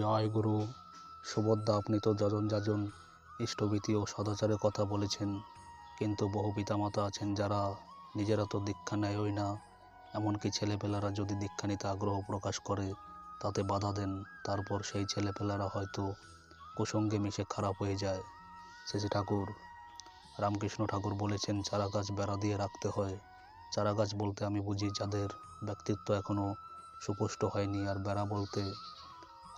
জয় গুরু। সুভদ্রা আপনি তো যজন যাজন, ইষ্টভীতি ও সদাচারের কথা বলেছেন। কিন্তু বহু পিতামাতা আছেন যারা নিজেরা তো দীক্ষা নেয়ই না। এমনকি ছেলেপেলারা যদি দীক্ষা নিতে আগ্রহ প্রকাশ করে, তাতে বাধা দেন। তারপর সেই ছেলেপেলারা হয়তো কুসঙ্গে মিশে খারাপ হয়ে যায়। শ্রী ঠাকুর, রামকৃষ্ণ ঠাকুর বলেছেন চারা গাছ বেড়া দিয়ে রাখতে হয়। চারা গাছ বলতে আমি বুঝি যাদের ব্যক্তিত্ব এখনও সুপুষ্ট হয়নি। আর বেড়া বলতে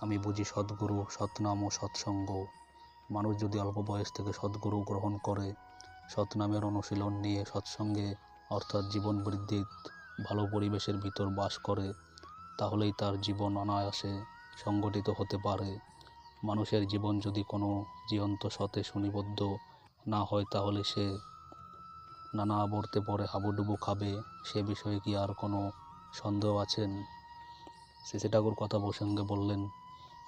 আমি বুঝি সদ্গুরু, সৎনাম ও সৎসঙ্গ। মানুষ যদি অল্প বয়স থেকে সদ্গুরু গ্রহণ করে, সৎনামের অনুশীলন নিয়ে সৎসঙ্গে, অর্থাৎ জীবন বৃদ্ধির ভালো পরিবেশের ভিতর বাস করে, তাহলেই তার জীবন অনায়াসে সংগঠিত হতে পারে। মানুষের জীবন যদি কোনো জীবন্ত সতে সুনিবদ্ধ না হয়, তাহলে সে নানা আবর্তে পরে হাবুডুবু খাবে। সে বিষয়ে কি আর কোনো সন্দেহ আছেন? শেষে ঠাকুর কথা প্রসঙ্গে বললেন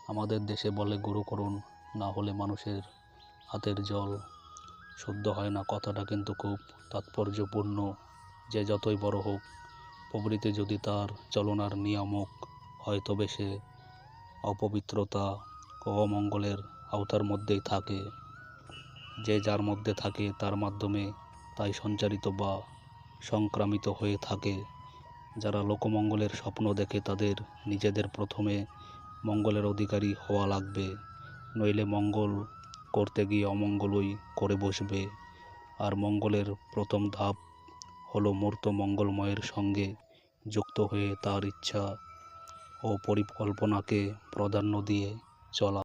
আমাদের দেশে বলে গুরু করুন, না হলে মানুষের হাতের জল। শুদ্ধ হয় না কথাটা কিন্তু খুব তাৎপর্যপূর্ণ। যে যতই বড় হোক প্রবৃত্তি যদি তার চলনার নিয়ামক হয়, তবে সে অপবিত্রতা ও অমঙ্গলের আওতার মধ্যেই থাকে। যে যার মধ্যে থাকে, তার মাধ্যমে তাই সঞ্চারিত বা সংক্রামিত হয়ে থাকে। যারা লোকমঙ্গলের স্বপ্ন দেখে, তাদের নিজেদের প্রথমে মঙ্গলের অধিকারী হওয়া লাগবে। নইলে মঙ্গল করতে গিয়ে অমঙ্গলই করে বসবে। আর মঙ্গলের প্রথম ধাপ হলো মূর্ত মঙ্গলময়ের সঙ্গে যুক্ত হয়ে তার ইচ্ছা ও পরিকল্পনাকে প্রাধান্য দিয়ে চলা।